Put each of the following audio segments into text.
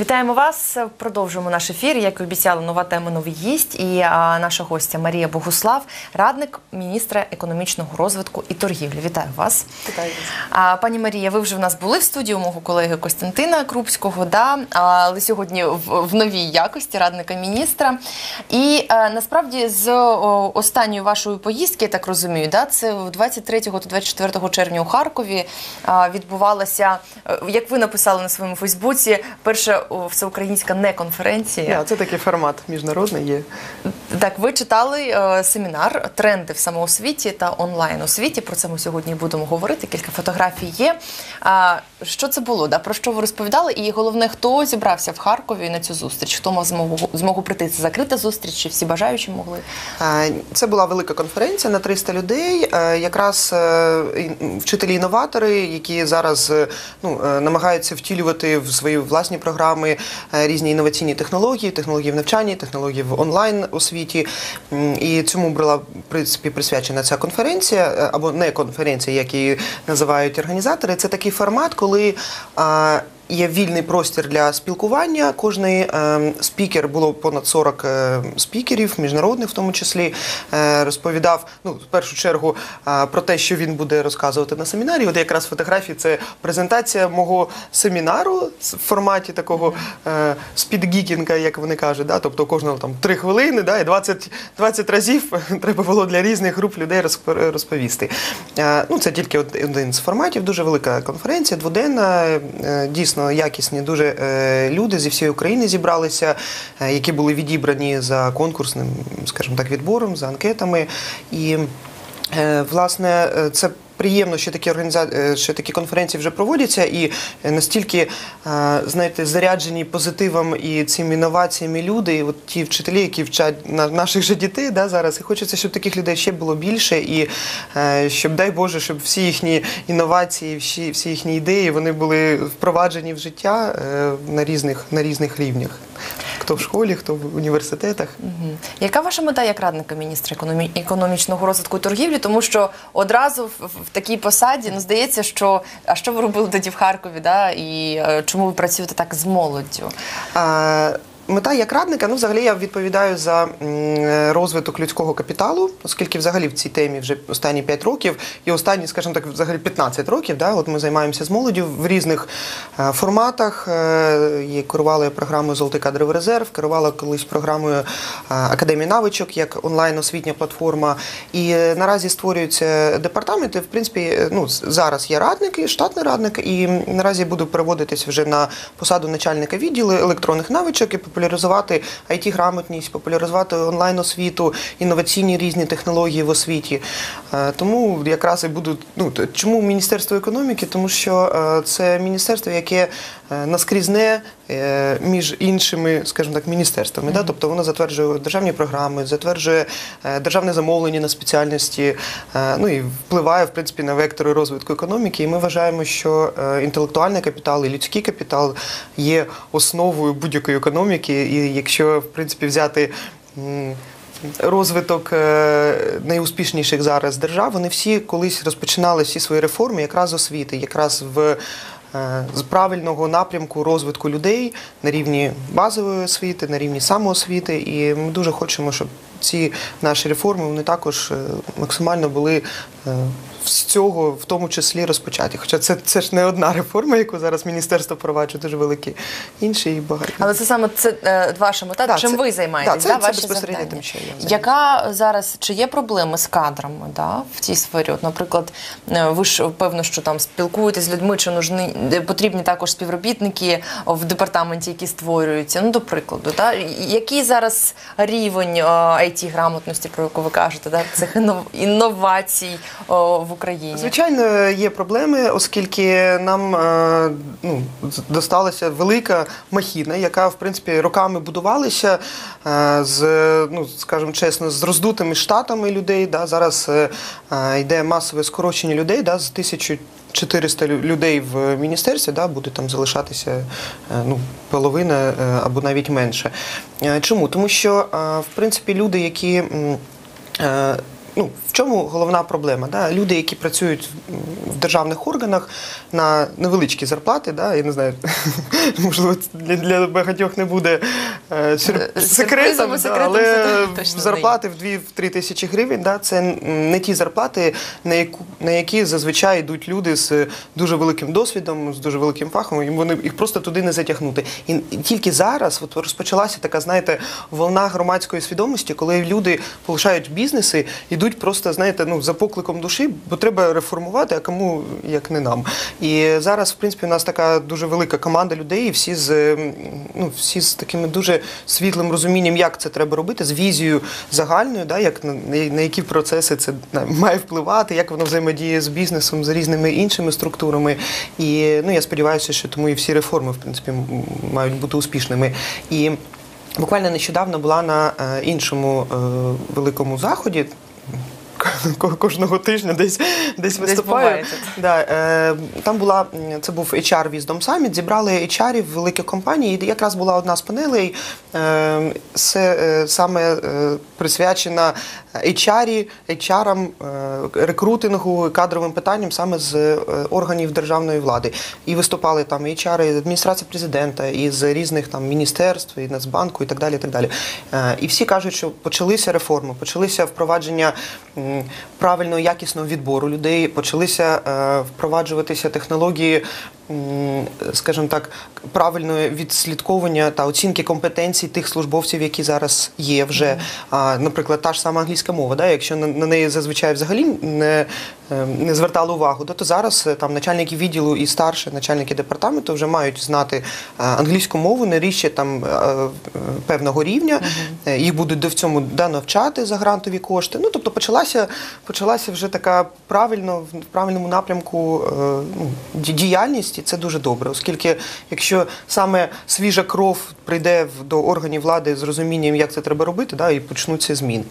Вітаємо вас. Продовжуємо наш ефір. Як і обіцяли, нова тема новий гість. І а, наша гостя Марія Богуслав, радник міністра економічного розвитку і торгівлі. Вітаю вас. Вітаю вас. А, пані Марія, ви вже в нас були в студії у мого колеги Костянтина Крупського, да? але сьогодні в, в новій якості радника міністра. І а, насправді з о, останньої вашої поїздки, я так розумію, да? це 23 та 24 червня у Харкові відбувалася, е, як ви написали на своєму Фейсбуці, перша всеукраїнська неконференція. Я, це такий формат міжнародний є. Так, ви читали е, семінар Тренди в самоосвіті та онлайн освіті. Про це ми сьогодні будемо говорити. Кілька фотографій є. А що це було? Да? Про що ви розповідали? І головне, хто зібрався в Харкові на цю зустріч? Хто мав змогу змогу прийти? Це закрита зустріч? Чи всі бажаючі могли? Це була велика конференція на 300 людей. Е, Якраз е, вчителі-інноватори, які зараз ну, намагаються втілювати в свої власні програми е, різні інноваційні технології, технології в навчанні, технології в онлайн освіті. І цьому була в принципі присвячена ця конференція е, або не конференція, як її називають організатори. Це такий формат, коли. Є вільний простір для спілкування. Кожний е, спікер було понад 40 е, спікерів, міжнародних в тому числі, е, розповідав ну, в першу чергу про те, що він буде розказувати на семінарі. От якраз фотографії це презентація мого семінару в форматі такого е, спідгікінга, як вони кажуть. Да? Тобто кожного там 3 хвилини, да? і 20, 20 разів треба було для різних груп людей розп- розповісти. Ну, це тільки один з форматів. Дуже велика конференція, дводенна, дійсно якісні, дуже е, люди зі всієї України зібралися, е, які були відібрані за конкурсним, скажімо так, відбором, за анкетами. І Е, Власне, це приємно, що такі організа... е, що такі конференції вже проводяться, і е, настільки е, знаєте, заряджені позитивом і цими інноваціями люди, і от ті вчителі, які вчать на- наших же дітей да, зараз. І хочеться, щоб таких людей ще було більше, і щоб, дай Боже, щоб всі їхні інновації, всі, всі їхні ідеї вони були впроваджені в життя на різних, на різних рівнях. Хто в школі, хто в університетах. Яка ваша мета як радника міністра економі... економічного розвитку і торгівлі? Тому що одразу в, в такій посаді ну здається, що а що ви робили тоді в Харкові? Да? І е, чому ви працюєте так з молоддю? А, Мета як радника, ну взагалі я відповідаю за розвиток людського капіталу, оскільки взагалі в цій темі вже останні 5 років і останні, скажімо так, взагалі 15 років. Да, от ми займаємося з молоддю в різних е, форматах. Е, і керувала програмою Золотий кадровий резерв, керувала колись програмою е, Академії навичок як онлайн освітня платформа. І наразі створюються департаменти. В принципі, ну зараз є радник, і штатний радник, і наразі буду переводитись вже на посаду начальника відділу електронних навичок і популяризувати it грамотність популяризувати онлайн освіту, інноваційні різні технології в освіті. Е, Тому якраз і буду ну чому Міністерство економіки? Тому що е, це міністерство, яке е, наскрізне між іншими, скажімо так, міністерствами. Да? Тобто воно затверджує державні програми, затверджує е, державне замовлення на спеціальності, е, ну і впливає в принципі на вектори розвитку економіки. І ми вважаємо, що е, інтелектуальний капітал і людський капітал є основою будь-якої економіки. І якщо в принципі взяти. Розвиток е, найуспішніших зараз держав, вони всі колись розпочинали всі свої реформи якраз з освіти, якраз в е, з правильного напрямку розвитку людей на рівні базової освіти, на рівні самоосвіти. І ми дуже хочемо, щоб ці наші реформи вони також е, максимально були е, з цього в тому числі розпочаті. Хоча це, це ж не одна реформа, яку зараз міністерство впроваджує, дуже великі інші і багато. Але це саме це е, ваша мета. Да, Чим це- ви займаєтесь? да, це- да, це ваші безпосередньо завдання? тим, що я. Яка зараз чи є проблеми з кадрами да, в цій сфері? От, наприклад, е, ви ж певно, що там спілкуєтесь з людьми, чи нужні е, потрібні також співробітники в департаменті, які створюються. Ну, до прикладу, да? який зараз рівень it грамотності, про яку ви кажете, да? цих іннов- інновацій в Україні? Звичайно, є проблеми, оскільки нам е, ну, досталася велика махіна, яка в принципі роками будувалася е, з, ну скажімо чесно, з роздутими штатами людей. Да, зараз е, йде масове скорочення людей да, з тисячу. 400 людей в міністерстві да, буде там залишатися ну, половина або навіть менше. Чому? Тому що, в принципі, люди, які ну, в чому головна проблема? Да? Люди, які працюють в державних органах на невеличкі зарплати, да? я не знаю, можливо, для, для багатьох не буде е, Е, секретом, да, секретом але точно зарплати в 2-3 тисячі гривень, да? це не ті зарплати, на, яку, на які зазвичай йдуть люди з дуже великим досвідом, з дуже великим фахом, і вони їх просто туди не затягнути. І, і тільки зараз от розпочалася така, знаєте, волна громадської свідомості, коли люди полишають бізнеси, йдуть просто, знаєте, ну за покликом душі, бо треба реформувати, а кому як не нам. І зараз, в принципі, у нас така дуже велика команда людей, і всі з ну всі з такими дуже світлим розумінням, як це треба робити, з візією загальною, да, як на, на які процеси це має впливати, як воно взаємодіє з бізнесом, з різними іншими структурами. І ну я сподіваюся, що тому і всі реформи, в принципі, мають бути успішними. І буквально нещодавно була на е, іншому е, великому заході. Ко- Кожного тижня десь десь виступаю. Десь Да, е, там була це був HR Wisdom Summit, Зібрали HR великих компаній. І якраз була одна з панелей, е, це е, саме е, присвячена HR, HR, е, рекрутингу, кадровим питанням саме з е, органів державної влади. І виступали там HR і адміністрація президента, і з різних там міністерств, і Нацбанку, і так далі. І, так далі. Е, і всі кажуть, що почалися реформи, почалися впровадження правильного якісного відбору людей, почалися впроваджуватися технології. Скажімо так, правильного відслідковування та оцінки компетенцій тих службовців, які зараз є вже. Наприклад, та ж сама англійська мова, да, якщо на, неї зазвичай взагалі не, е, не звертали увагу, да, то зараз е, там начальники відділу і старші начальники департаменту вже мають знати е, англійську мову не ріще там е, певного рівня. Їх будуть до в цьому да, навчати за грантові кошти. Ну тобто почалася, почалася вже така правильно в правильному напрямку ну, діяльність, і це дуже добре, оскільки якщо саме свіжа кров прийде до органів влади з розумінням, як це треба робити, да, і почнуться зміни.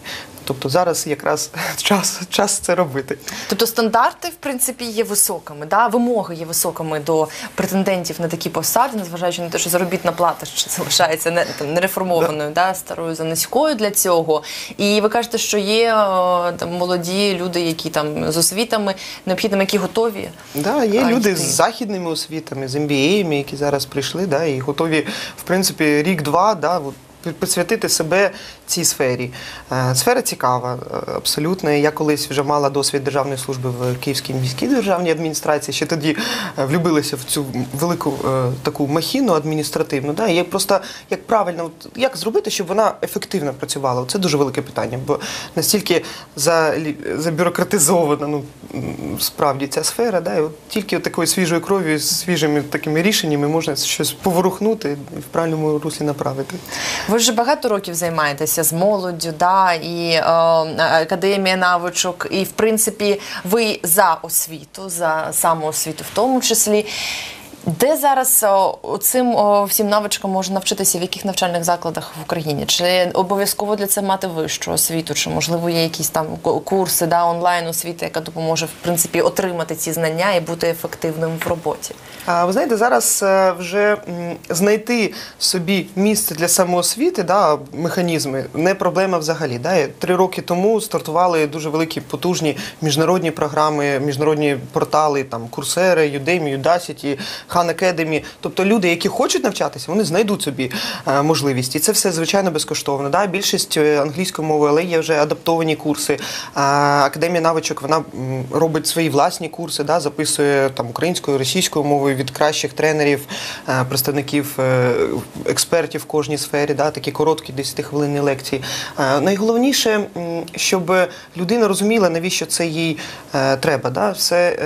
Тобто зараз якраз час, час це робити. Тобто стандарти, в принципі, є високими, да? вимоги є високими до претендентів на такі посади, незважаючи на те, що заробітна плата ще залишається не, там, нереформованою, да? старою за низькою для цього. І ви кажете, що є е, там, молоді люди, які там з освітами необхідними, які готові. Да, є А, люди з західними освітами, з MBA, які зараз прийшли, да, і готові, в принципі, рік-два, да, от, присвятити себе цій сфері. Е, Сфера цікава, е, абсолютно. Я колись вже мала досвід державної служби в Київській міській державній адміністрації. Ще тоді е, влюбилася в цю велику таку махіну адміністративну. Да, і просто як правильно, як зробити, щоб вона ефективно працювала? Це дуже велике питання, бо настільки за, забюрократизована, ну справді ця сфера, да, от тільки от такою свіжою кров'ю, свіжими такими рішеннями можна щось поворухнути і в правильному руслі направити. Ви вже багато років займаєтеся з молоддю, да, і е, академія навичок, і в принципі ви за освіту, за самоосвіту в тому числі. Де зараз цим всім навичкам можна навчитися, в яких навчальних закладах в Україні? Чи обов'язково для цього мати вищу освіту? Чи можливо є якісь там ку- курси, да, онлайн освіти, яка допоможе в принципі отримати ці знання і бути ефективним в роботі? А ви знаєте, зараз е, вже знайти собі місце для самоосвіти, да, механізми не проблема взагалі. Да. Три роки тому стартували дуже великі потужні міжнародні програми, міжнародні портали, там Курсери, Udemy, Udacity, Khan Academy. Тобто люди, які хочуть навчатися, вони знайдуть собі е, можливість. І це все звичайно безкоштовно. Да. Більшість е, англійської мови, але є вже адаптовані курси. Академія навичок вона робить свої власні курси, да, записує там українською, російською мовою від кращих тренерів, е, представників експертів в кожній сфері, да, такі короткі 10-хвилинні лекції. Найголовніше, щоб людина розуміла, навіщо це їй треба. Да. Все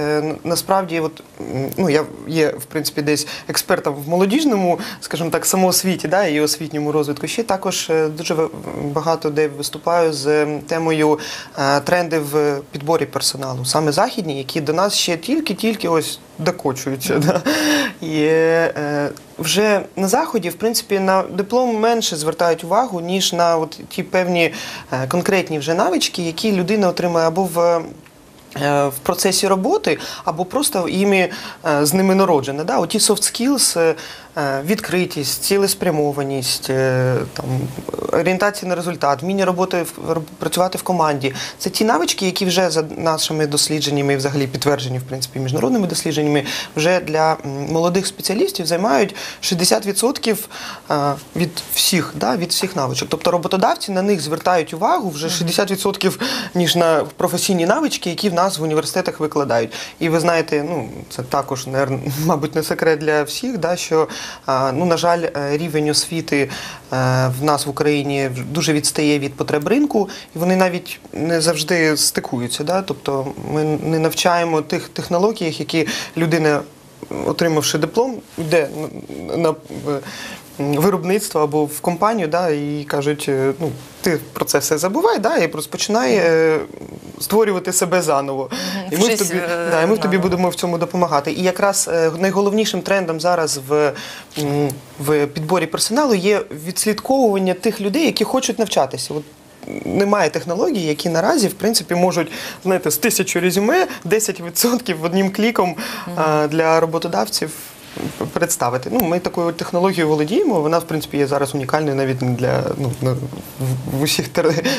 насправді, от, ну, я є в принципі десь експертом в молодіжному, скажімо так, самоосвіті, да, і освітньому розвитку. Ще також е, дуже багато де виступаю з ем, темою е, тренди в підборі персоналу, саме західні, які до нас ще тільки-тільки ось докочуються. Да. І е, вже на заході, в принципі, на диплом менше звертають увагу, ніж на от ті певні е, конкретні вже навички, які людина отримує або в. Е, в процесі роботи, або просто іми е, з ними народжена. Да? Оті soft skills, е, відкритість, цілеспрямованість, е, там, орієнтація на результат, вміння роботи, працювати в команді. Це ті навички, які вже за нашими дослідженнями і взагалі підтверджені в принципі міжнародними дослідженнями, вже для молодих спеціалістів займають 60% е, від всіх, да, від всіх навичок. Тобто роботодавці на них звертають увагу вже 60% ніж на професійні навички, які в нас в університетах викладають. І ви знаєте, ну це також мабуть не секрет для всіх, да, що ну на жаль, е, рівень освіти е, в нас в Україні дуже відстає від потреб ринку, і вони навіть не завжди стикуються. Да? Тобто ми не навчаємо тих технологіях, які людина. Отримавши диплом, йде на, виробництво або в компанію, да, і кажуть, е, ну ти про це все забувай, да, і розпочинай е, створювати себе заново. І ми, в тобі, е, да, і ми в тобі будемо в цьому допомагати. І якраз найголовнішим трендом зараз в, в підборі персоналу є відслідковування тих людей, які хочуть навчатися. От немає технологій, які наразі в принципі можуть знаєте, з тисячі резюме 10% одним кліком а, для роботодавців. Представити. Ну, ми такою технологією володіємо. Вона, в принципі, є зараз унікальною навіть для ну, в, усіх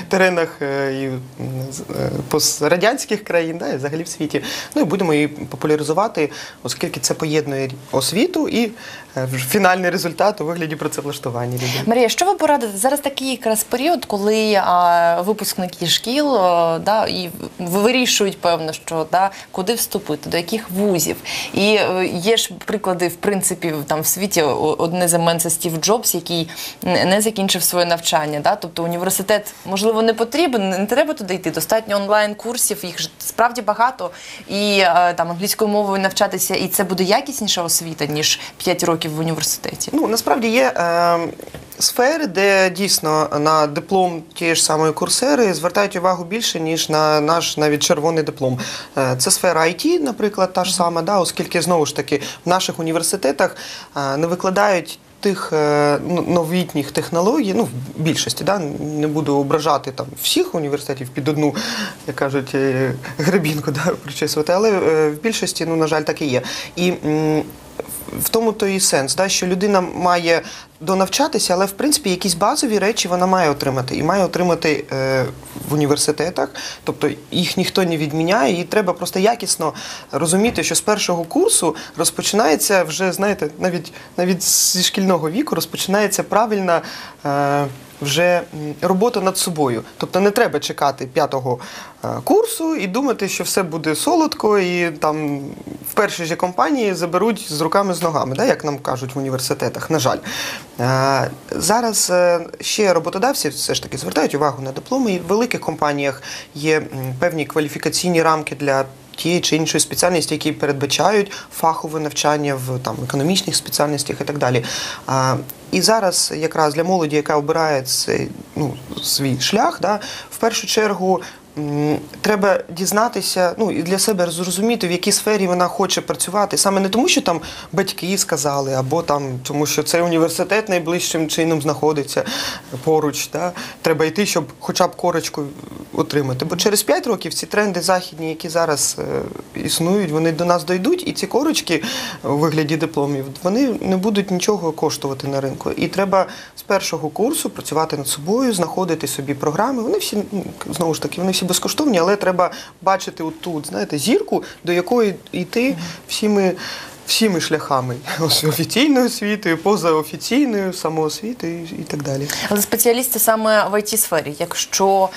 теренах е, і е, пострадянських країн, да, і взагалі в світі. Ну і будемо її популяризувати, оскільки це поєднує освіту і фінальний результат у вигляді працевлаштування людей. Марія, що ви порадите? Зараз такий якраз період, коли а, випускники шкіл а, да, і вирішують, певно, що да, куди вступити, до яких вузів. І е, є ж приклади, в принципі, там в світі одне з імен це Стів Джобс, який не закінчив своє навчання. Да? Тобто університет, можливо, не потрібен, не треба туди йти. Достатньо онлайн-курсів, їх ж справді багато. І е, там англійською мовою навчатися, і це буде якісніша освіта, ніж 5 років в університеті. Ну насправді є е, сфери, де дійсно на диплом тієї ж самої курсери звертають увагу більше, ніж на наш навіть червоний диплом. Е, це сфера IT, наприклад, та ж сама, да, оскільки знову ж таки в наших університетах е, не викладають. Тих е, новітніх технологій, ну в більшості, да, не буду ображати там всіх університетів під одну, як кажуть, гребінку да, причесувати, але в більшості, ну на жаль, так і є. І в тому то і сенс, да, що людина має донавчатися, але в принципі якісь базові речі вона має отримати і має отримати е, в університетах. Тобто їх ніхто не відміняє, і треба просто якісно розуміти, що з першого курсу розпочинається вже, знаєте, навіть навіть зі шкільного віку розпочинається правильна. Е, вже робота над собою. Тобто не треба чекати п'ятого е, курсу і думати, що все буде солодко, і там в першій же компанії заберуть з руками з ногами, да, як нам кажуть в університетах. На жаль, Е, зараз е, ще роботодавці все ж таки звертають увагу на дипломи. І в великих компаніях є певні кваліфікаційні рамки для. Тієї чи іншої спеціальності, які передбачають фахове навчання в там економічних спеціальностях і так далі. А, і зараз, якраз для молоді, яка обирає цей ну, свій шлях, да, в першу чергу треба дізнатися, ну і для себе зрозуміти, в якій сфері вона хоче працювати. Саме не тому, що там батьки сказали, або там тому, що цей університет найближчим чином знаходиться поруч. Да. Треба йти, щоб хоча б корочку отримати. Бо через 5 років ці тренди західні, які зараз е, існують, вони до нас дойдуть, і ці корочки у вигляді дипломів вони не будуть нічого коштувати на ринку. І треба з першого курсу працювати над собою, знаходити собі програми. Вони всі ну, знову ж таки, вони всі безкоштовні, але треба бачити отут, знаєте, зірку, до якої йти всіми. Всіми шляхами Ось офіційною освітою, позаофіційною, самоосвітою і так далі. Але спеціалісти саме в it сфері, якщо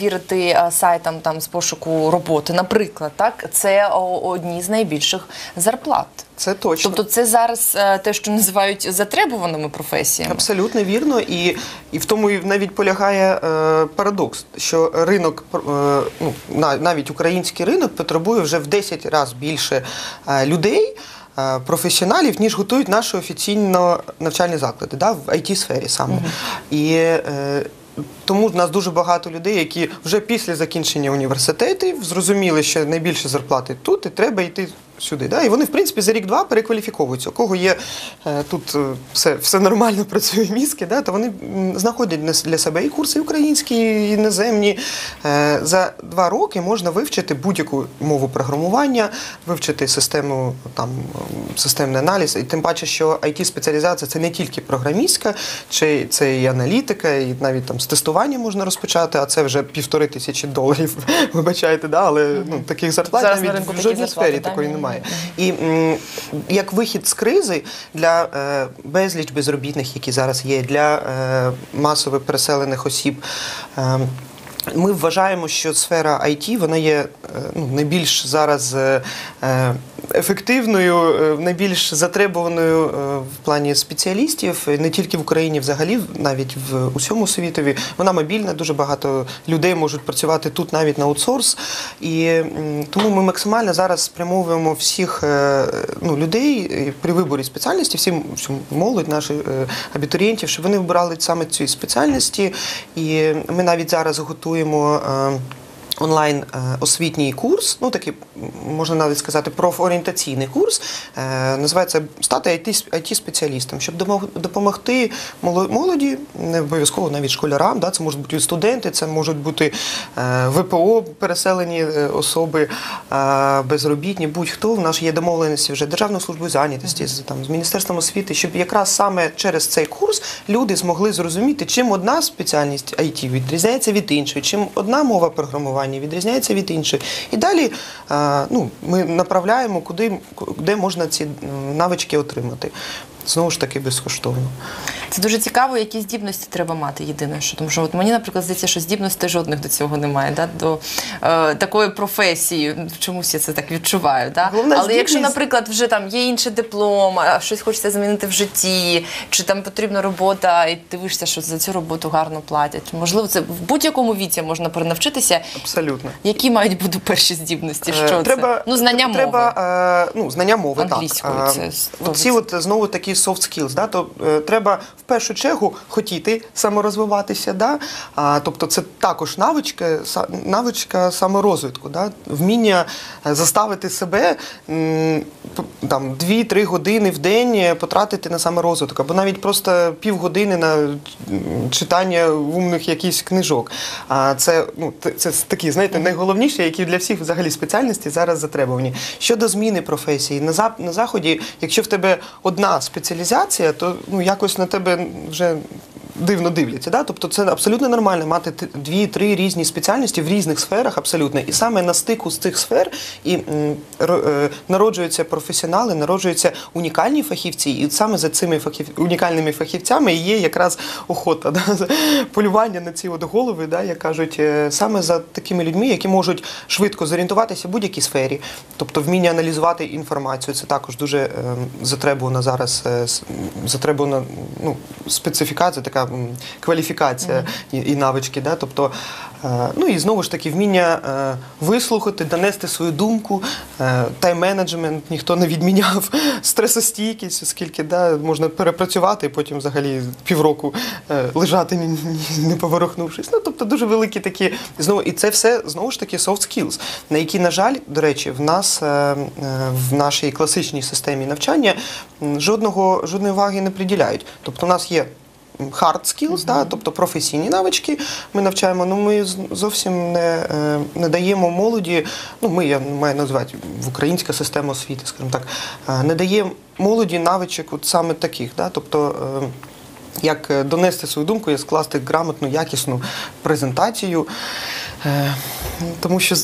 вірити сайтам там з пошуку роботи, наприклад, так це одні з найбільших зарплат. Це точно. Тобто, це зараз е, те, що називають затребуваними професіями. Абсолютно вірно, і, і в тому і навіть полягає е, парадокс, що ринок, е, ну на- навіть український ринок потребує вже в 10 разів більше е, людей. е, Професіоналів, ніж готують наші офіційно навчальні заклади, да, в it сфері саме. І е, Тому в нас дуже багато людей, які вже після закінчення університетів зрозуміли, що найбільше зарплати тут, і треба йти сюди. Да? І вони, в принципі, за рік-два перекваліфіковуються. У кого є е, тут е, все, все нормально працює мізки, да? то вони знаходять для себе і курси українські, і іноземні. Е, за два роки можна вивчити будь-яку мову програмування, вивчити систему там системний аналіз. І тим паче, що it спеціалізація це не тільки програмістська, чи це і аналітика, і навіть там з тестування можна розпочати, а це вже півтори тисячі доларів. Вибачайте, да? але ну, таких зарплат Зараз навіть в жодній сфері да? такої немає. І м, як вихід з кризи для е, безліч безробітних, які зараз є, для е, масово переселених осіб. Е, ми вважаємо, що сфера IT вона є е, ну, найбільш зараз е, е, ефективною, е, найбільш затребуваною е, в плані спеціалістів, не тільки в Україні, взагалі, навіть в усьому світові. Вона мобільна, дуже багато людей можуть працювати тут навіть на аутсорс. І тому ми максимально зараз спрямовуємо всіх е, ну, людей при виборі спеціальності, всім всю молодь, наших абітурієнтів, щоб вони вибирали саме ці спеціальності. І ми навіть зараз готуємо. Онлайн е, освітній курс, ну такий можна навіть сказати, профорієнтаційний курс, е, називається стати it спеціалістом щоб допомогти моло- молоді, не обов'язково навіть школярам. Да, це можуть бути студенти, це можуть бути е, ВПО, переселені особи, безробітні, будь-хто. В нас є домовленості вже Державною службою зайнятості, з там з міністерством освіти, щоб якраз саме через цей курс люди змогли зрозуміти, чим одна спеціальність IT відрізняється від іншої, чим одна мова програмування відрізняється від інших. І далі е, ну, ми направляємо, куди де можна ці навички отримати. Знову ж таки безкоштовно. Це дуже цікаво, які здібності треба мати єдине, що тому що от мені, наприклад, здається, що здібностей жодних до цього немає, да? до е, такої професії. Чомусь я це так відчуваю. Да? Але якщо, наприклад, вже там є інший диплом, а щось хочеться змінити в житті, чи там потрібна робота, і дивишся, що за цю роботу гарно платять. Можливо, це в будь-якому віці можна перенавчитися. Абсолютно. Які мають бути перші здібності? Е, Що це? Ну, знання мови. треба, е, ну, знання мови, Англійською так. це Е, 100%. Оці от знову такі soft skills, да? то е, треба в першу чергу хотіти саморозвиватися, да? а, тобто це також навичка, навичка саморозвитку, да? вміння е, заставити себе там, 2-3 години в день потратити на саморозвиток, або навіть просто півгодини на читання умних якихось книжок. А це, ну, це такі, знаєте, найголовніші, які для всіх взагалі спеціальності зараз затребувані. Щодо зміни професії, на, зап- на заході, якщо в тебе одна спеціалізація, то ну, якось на тебе вже. Дивно дивляться, да? тобто це абсолютно нормально мати дві-три різні спеціальності в різних сферах, абсолютно. І саме на стику з цих сфер і е, народжуються професіонали, народжуються унікальні фахівці, і саме за цими фахів... унікальними фахівцями є якраз охота, да? полювання на ці от голови, да? як кажуть, е, саме за такими людьми, які можуть швидко зорієнтуватися в будь-якій сфері, тобто вміння аналізувати інформацію. Це також дуже е, затребувана зараз е, затребувана ну, специфікація, така кваліфікація і, і навички. Да? Тобто, е, ну і знову ж таки, вміння е, вислухати, донести свою думку, е, тайм-менеджмент ніхто не відміняв, стресостійкість, оскільки да, можна перепрацювати і потім взагалі півроку лежати, не поворухнувшись. Ну, тобто дуже великі такі знову, і це все знову ж таки soft skills, на які, на жаль, до речі, в нас в нашій класичній системі навчання жодного жодної уваги не приділяють. Тобто, у нас є hard skills, да, тобто професійні навички ми навчаємо, але ми зовсім не, е, не даємо молоді, ну ми я маю назвати в українська система освіти, скажімо так, е, не дає молоді навичок от саме таких. Да, тобто, е, як донести свою думку і скласти грамотну, якісну презентацію. Тому що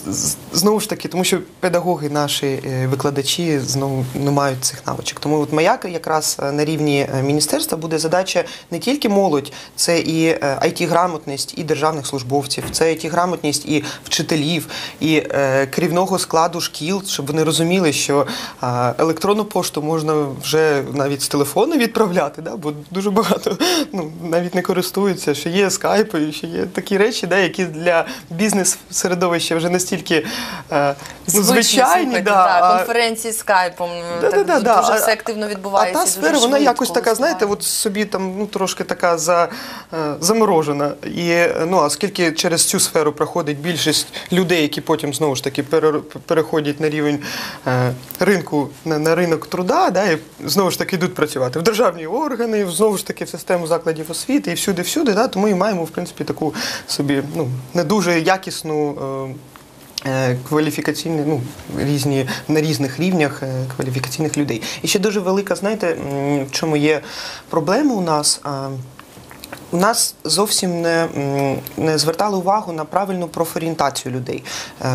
знову ж таки, тому що педагоги наші е, викладачі знову не мають цих навичок. Тому от моя якраз е, на рівні е, міністерства буде задача не тільки молодь, це і it грамотність і державних службовців, це it грамотність і вчителів, і керівного складу шкіл, щоб вони розуміли, що електронну пошту можна вже навіть з телефону відправляти, да? бо дуже багато ну, навіть не користуються, що є скайпи, що є такі речі, да, які для бізнес середовища вже настільки е, ну, звичайні, да, так, а- конференції скайпом Да, так, да, да, да. дуже все активно відбувається. А та сфера, вона якось така, знаєте, от собі там ну трошки така за, е, заморожена. І ну, оскільки через цю сферу проходить більшість людей, які потім знову ж таки переходять на рівень е, ринку на, на ринок труда, да, і знову ж таки йдуть працювати в державні органи, знову ж таки в систему закладів освіти і всюди, всюди. Да, тому і маємо в принципі таку собі ну не дуже якісну. Е, е, Кваліфікаційні, ну різні на різних рівнях е, кваліфікаційних людей. І ще дуже велика, знаєте, в чому є проблема у нас. У нас зовсім не, не звертали увагу на правильну профорієнтацію людей.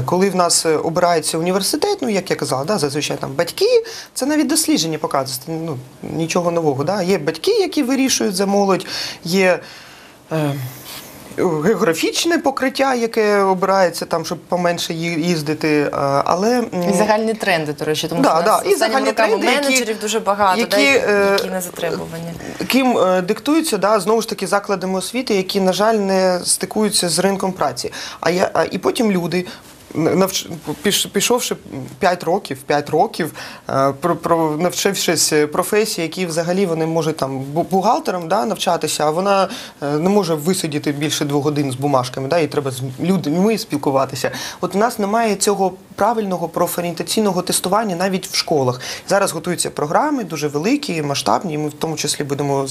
Коли в нас обирається університет, ну як я казала, да, зазвичай там батьки, це навіть дослідження показує, ну, нічого нового. Да. Є батьки, які вирішують за молодь, є. Е, Географічне покриття, яке обирається там, щоб поменше їздити, е, але І загальні тренди, до речі, тому Да, що да, нас і загальні роками тренди, які- менеджерів дуже багато, які, да, е, які не затребувані. ким е, диктуються да, знову ж таки закладами освіти, які, на жаль, не стикуються з ринком праці. А я а, і потім люди. Навч... піш- Пішовши 5 років, 5 років, е, про, про, навчившись професії, які взагалі вони можуть там бу- бухгалтером да, навчатися, а вона е, не може висидіти більше двох годин з бумажками, да, і треба з людьми спілкуватися. От у нас немає цього правильного профорієнтаційного тестування навіть в школах. Зараз готуються програми дуже великі, масштабні. Ми в тому числі будемо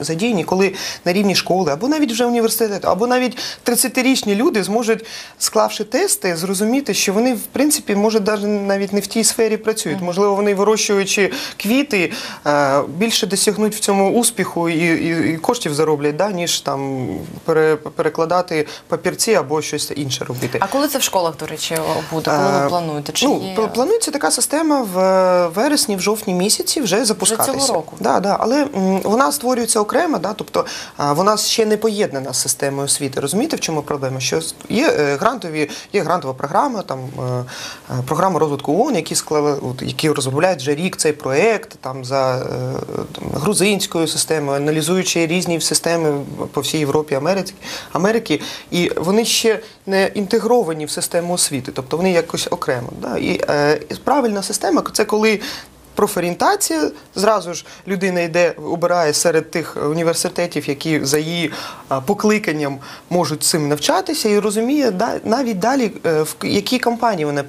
задіяні, коли на рівні школи, або навіть вже університету, або навіть 30-річні люди зможуть, склавши тести, зрозуміти, що вони в принципі може даже навіть не в тій сфері працюють. Можливо, вони вирощуючи квіти, е, більше досягнуть в цьому успіху і, і, і коштів зароблять, да, ніж там пере, перекладати папірці або щось інше робити. А коли це в школах, до речі, буде? Коли ви Е, плануєте? Чи ну, є... планується така система в е, вересні, в жовтні місяці вже запускатися. цього року? Да, да, але м, вона створюється окремо, да, тобто вона ще не поєднана з системою освіти. Розумієте, в чому проблема? Що є е, грантові, є грантова програма, там е, е, розвитку ООН, які склали, от, які розробляють вже рік цей проект там за е, там, грузинською системою, аналізуючи різні системи по всій Європі, Америці, Америки, і вони ще не інтегровані в систему освіти, тобто вони якось окремо. Да? І е, правильна система це коли. Профорієнтація зразу ж людина йде, обирає серед тих університетів, які за її покликанням можуть цим навчатися, і розуміє навіть далі, е, в які компанії вона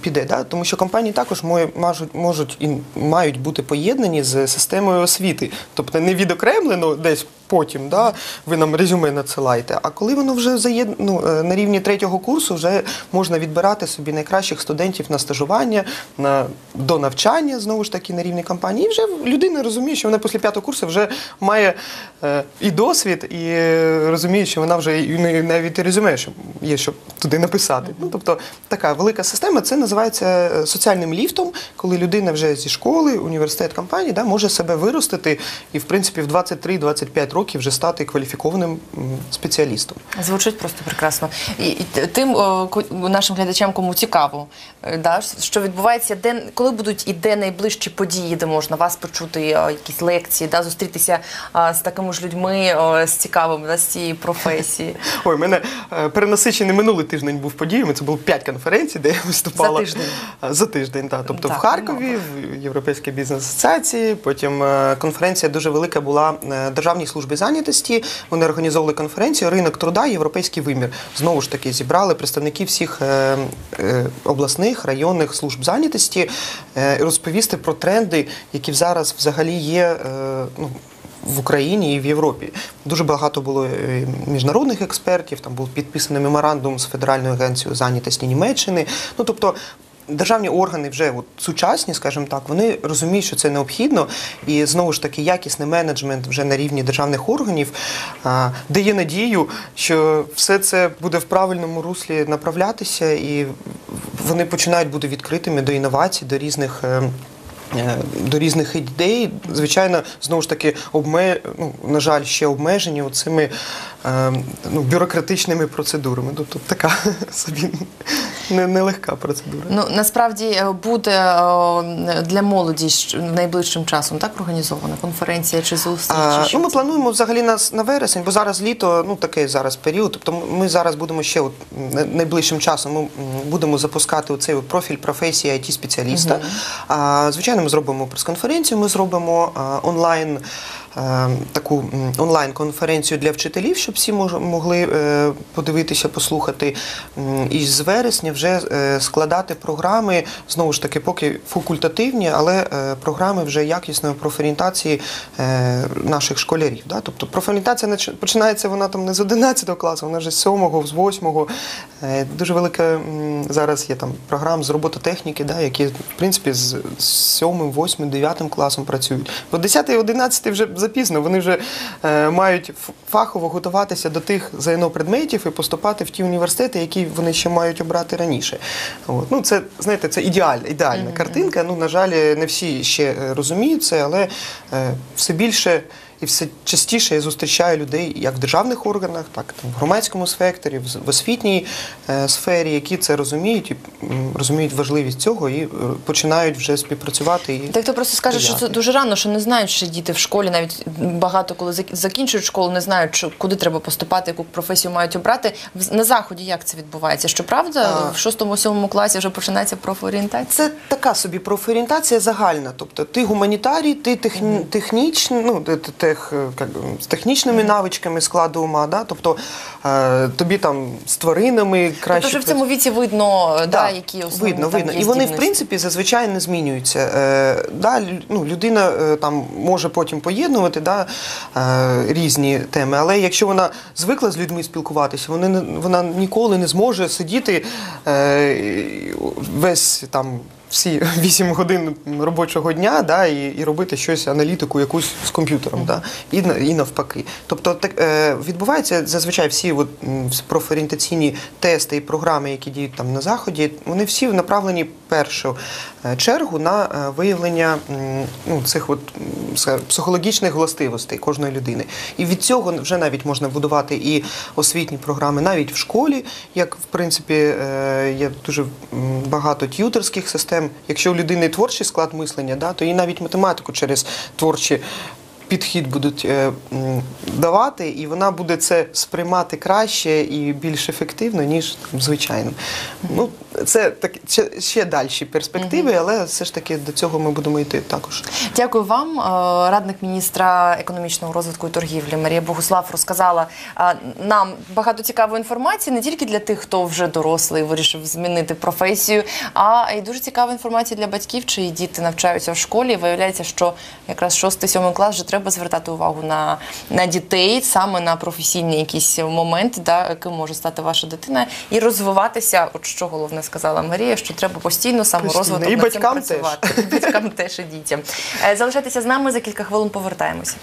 піде. Да? Тому що компанії також можуть, можуть і мають бути поєднані з системою освіти, тобто не відокремлено десь. Потім да, ви нам резюме надсилаєте. А коли воно вже заєд... ну, е, на рівні третього курсу, вже можна відбирати собі найкращих студентів на стажування, на до навчання знову ж таки на рівні компанії. І вже людина розуміє, що вона після п'ятого курсу вже має е, і досвід, і розуміє, що вона вже навіть резюме, що є, щоб туди написати. Ну тобто така велика система. Це називається е, соціальним ліфтом, коли людина вже зі школи, університет, компанії да, може себе виростити і в принципі в 23-25 років вже стати кваліфікованим спеціалістом. Звучить просто прекрасно. І, і тим о, нашим глядачам, кому цікаво, е, да, що відбувається, де коли будуть і де найближчі події, де можна вас почути, якісь лекції, да, зустрітися а, з такими ж людьми, о, з цікавими да, з цієї професії. Ой, мене е, перенасичений минулий тиждень був подіями. Це було п'ять конференцій, де я виступала За тиждень? Е, За тиждень, так. Тобто Так, в Харкові, в Європейській бізнес-асоціації. Потім е, конференція дуже велика була Державній службі зайнятості. Вони організовували конференцію Ринок труда, європейський вимір. Знову ж таки, зібрали представників всіх е, е, обласних районних служб зайнятості е, розповісти про тренди, які зараз взагалі є. ну, в Україні і в Європі дуже багато було міжнародних експертів. Там був підписаний меморандум з Федеральною агенцією зайнятості Німеччини. Ну тобто. Державні органи вже от, сучасні, скажімо так, вони розуміють, що це необхідно, і знову ж таки якісний менеджмент вже на рівні державних органів а, дає надію, що все це буде в правильному руслі направлятися, і вони починають бути відкритими до інновацій, до різних. е, е, До різних ідей, звичайно, знову ж таки, обме... ну, на жаль, ще обмежені цими е, ну, бюрократичними процедурами. Тобто така собі не, нелегка процедура. Ну насправді е, буде е, для молоді найближчим часом так організована конференція чи зустріч? А, чи ну, ми це? плануємо взагалі нас на вересень, бо зараз літо, ну такий зараз період. Тобто ми- зараз будемо ще от, найближчим часом ми будемо запускати оцей профіль професії it спеціаліста А, звичайно, ми зробимо прес-конференцію, ми зробимо онлайн. Е, Таку онлайн-конференцію для вчителів, щоб всі могли е, подивитися, послухати. І з вересня вже е, складати програми, знову ж таки, поки факультативні, але програми вже якісної профорієнтації наших школярів. Тобто профорієнтація починається вона там не з 11 класу, вона вже з 7, з 8. Е, Дуже велика зараз є там програм з робототехніки, які в принципі з 7, 8, 9 класом працюють. Бо 10-11 вже запізно, вони вже е, мають фахово готуватися до тих ЗНО предметів і поступати в ті університети, які вони ще мають обрати раніше. От. Ну, це, знаєте, це ідеальна, ідеальна картинка. Ну, на жаль, не всі ще е, розуміють це, але е, все більше. І все частіше я зустрічаю людей як в державних органах, так там, в громадському секторі, в, освітній е, сфері, які це розуміють і м, розуміють важливість цього і е, починають вже співпрацювати. І... Так хто просто скаже, що це дуже рано, що не знають, що діти в школі, навіть багато коли зак- закінчують школу, не знають, що куди треба поступати, яку професію мають обрати. В- На заході як це відбувається? Щоправда, А. в 6-7 класі вже починається профорієнтація? Це така собі профорієнтація загальна. Тобто ти гуманітарій, ти техні, технічний, ну ти- ти тех, е, як би, з технічними навичками складу ума, да? тобто е, тобі там з тваринами краще. Тобто вже в цьому віці видно, да, Да, які основні видно, там видно. є І вони, в принципі, зазвичай не змінюються. Е, да, ну, людина е, там може потім поєднувати да, е, різні теми, але якщо вона звикла з людьми спілкуватися, вони, вона ніколи не зможе сидіти е, весь там. Всі 8 годин робочого дня да, і, і робити щось, аналітику якусь з комп'ютером, да, і, і навпаки. Тобто так, е, відбуваються зазвичай всі от, профорієнтаційні тести і програми, які діють там на заході, вони всі направлені першу е, чергу на е, виявлення ну, цих от, психологічних властивостей кожної людини. І від цього вже навіть можна будувати і освітні програми, навіть в школі, як в принципі е, є дуже багато т'ютерських систем. Якщо у людини творчий склад мислення, да, то їй навіть математику через творчі підхід будуть е, давати, і вона буде це сприймати краще і більш ефективно, ніж звичайно. Ну, це так ще, ще дальші перспективи, але все ж таки до цього ми будемо йти також. Дякую вам. Е, Радник міністра економічного розвитку і торгівлі Марія Богуслав розказала е, нам багато цікавої інформації не тільки для тих, хто вже дорослий вирішив змінити професію, а й дуже цікава інформація для батьків, чиї діти навчаються в школі. Виявляється, що якраз 6-7 клас вже треба звертати увагу на, на дітей, саме на професійні якісь моменти, да, яким може стати ваша дитина, і розвиватися. От що головне сказала Марія, що треба постійно саморозвиток і батькам працювати. Теж. І батькам теж і дітям. Е, залишайтеся з нами за кілька хвилин повертаємося.